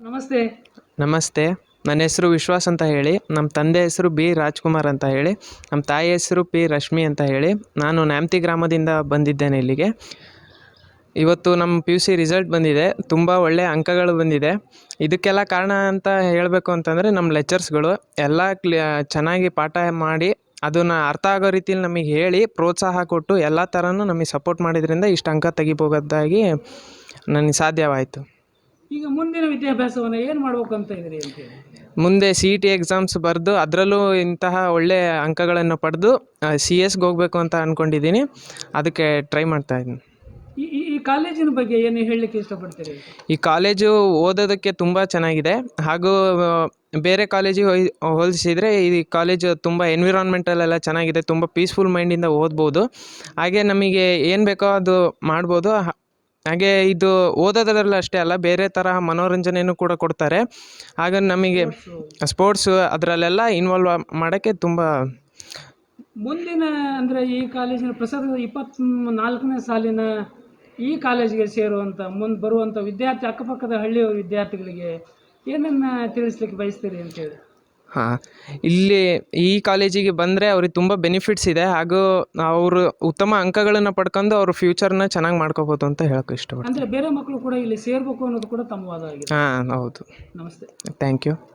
ನಮಸ್ತೆ. ನಮಸ್ತೆ. ನನ್ನ ಹೆಸರು ವಿಶ್ವಾಸ್ ಅಂತ ಹೇಳಿ. ನಮ್ಮ ತಂದೆ ಹೆಸರು ಬಿ ರಾಜ್ಕುಮಾರ್ ಅಂತ ಹೇಳಿ. ನಮ್ಮ ತಾಯಿ ಹೆಸರು ಪಿ ರಶ್ಮಿ ಅಂತ ಹೇಳಿ. ನಾನು ನ್ಯಾಮ್ತಿ ಗ್ರಾಮದಿಂದ ಬಂದಿದ್ದೇನೆ ಇಲ್ಲಿಗೆ. ಇವತ್ತು ನಮ್ಮ ಪಿ ಯು ಸಿ ರಿಸಲ್ಟ್ ಬಂದಿದೆ. ತುಂಬ ಒಳ್ಳೆಯ ಅಂಕಗಳು ಬಂದಿದೆ. ಇದಕ್ಕೆಲ್ಲ ಕಾರಣ ಅಂತ ಹೇಳಬೇಕು ಅಂತಂದರೆ ನಮ್ಮ ಲೆಕ್ಚರ್ಸ್ಗಳು ಎಲ್ಲ ಕ್ಲಿ ಚೆನ್ನಾಗಿ ಪಾಠ ಮಾಡಿ ಅದನ್ನು ಅರ್ಥ ಆಗೋ ರೀತಿಯಲ್ಲಿ ನಮಗೆ ಹೇಳಿ ಪ್ರೋತ್ಸಾಹ ಕೊಟ್ಟು ಎಲ್ಲ ಥರನೂ ನಮಗೆ ಸಪೋರ್ಟ್ ಮಾಡಿದ್ರಿಂದ ಇಷ್ಟು ಅಂಕ ತೆಗಿಬೋದಾಗಿ ನನಗೆ ಸಾಧ್ಯವಾಯಿತು. ಈಗ ಮುಂದಿನ ವಿದ್ಯಾಭ್ಯಾಸವನ್ನು ಏನು ಮಾಡ್ಬೇಕು ಅಂತ ಇದ್ರಿ ಅಂತ ಹೇಳಿ. ಮುಂದೆ ಸಿ ಇ ಟಿ ಎಕ್ಸಾಮ್ಸ್ ಬರೆದು ಅದರಲ್ಲೂ ಇಂತಹ ಒಳ್ಳೆಯ ಅಂಕಗಳನ್ನು ಪಡೆದು ಸಿ ಎಸ್ಗೆ ಹೋಗಬೇಕು ಅಂತ ಅಂದ್ಕೊಂಡಿದ್ದೀನಿ ಅದಕ್ಕೆ ಟ್ರೈ ಮಾಡ್ತಾ ಇದ್ದೀನಿ. ಈ ಈ- ಈ ಕಾಲೇಜಿನ ಬಗ್ಗೆ ಏನು ಹೇಳಲಿಕ್ಕೆ ಇಷ್ಟಪಡ್ತೀರಿ? ಈ ಕಾಲೇಜು ಓದೋದಕ್ಕೆ ತುಂಬ ಚೆನ್ನಾಗಿದೆ. ಹಾಗೂ ಆ, ಬೇರೆ ಕಾಲೇಜಿಗೆ ಹೋಯ್ ಹೋಲಿಸಿದರೆ ಈ ಕಾಲೇಜು ತುಂಬ ಎನ್ವಿರಾನ್ಮೆಂಟಲ್ ಎಲ್ಲ ಚೆನ್ನಾಗಿದೆ. ತುಂಬ ಪೀಸ್ಫುಲ್ ಮೈಂಡಿಂದ ಓದ್ಬೋದು. ಹಾಗೆ ನಮಗೆ ಏನು ಬೇಕೋ ಅದು ಮಾಡ್ಬೋದು. ಹ- ಹಾಗೆ ಇದು ಓದೋದ್ರಲ್ಲಿ ಅಷ್ಟೇ ಅಲ್ಲ ಬೇರೆ ತರಹ ಮನೋರಂಜನೆಯೂ ಕೂಡ ಕೊಡ್ತಾರೆ. ಹಾಗೆ ನಮಗೆ ಸ್ಪೋರ್ಟ್ಸು ಅದರಲ್ಲೆಲ್ಲ ಇನ್ವಾಲ್ವ್ ಮಾಡೋಕ್ಕೆ ತುಂಬ ಮುಂದಿನ ಅಂದರೆ ಈ ಕಾಲೇಜಿನ ಪ್ರಸಕ್ತ ಇಪ್ಪತ್ತ್ ನಾಲ್ಕನೇ ಸಾಲಿನ ಈ ಕಾಲೇಜಿಗೆ ಸೇರುವಂಥ ಮುಂದೆ ಬರುವಂಥ ವಿದ್ಯಾರ್ಥಿ ಅಕ್ಕಪಕ್ಕದ ಹಳ್ಳಿಯ ವಿದ್ಯಾರ್ಥಿಗಳಿಗೆ ಏನನ್ನು ತಿಳಿಸ್ಲಿಕ್ಕೆ ಬಯಸ್ತೀರಿ ಅಂತೇಳಿ ಹಾಂ. ಇಲ್ಲಿ ಈ ಕಾಲೇಜಿಗೆ ಬಂದರೆ ಅವ್ರಿಗೆ ತುಂಬ ಬೆನಿಫಿಟ್ಸ್ ಇದೆ. ಹಾಗೂ ಅವರು ಉತ್ತಮ ಅಂಕಗಳನ್ನು ಪಡ್ಕೊಂಡು ಅವ್ರ ಫ್ಯೂಚರ್ನ ಚೆನ್ನಾಗಿ ಮಾಡ್ಕೋಬೋದು ಅಂತ ಹೇಳೋಕೆ ಇಷ್ಟಪಡ್ತೀನಿ. ಅಂದರೆ ಬೇರೆ ಮಕ್ಕಳು ಕೂಡ ಇಲ್ಲಿ ಸೇರಬೇಕು ಅನ್ನೋದು ಕೂಡ ತಮ್ಮ ವಾದ ಆಗಿದೆ. ಹಾಂ ಹೌದು. ನಮಸ್ತೆ. Thank you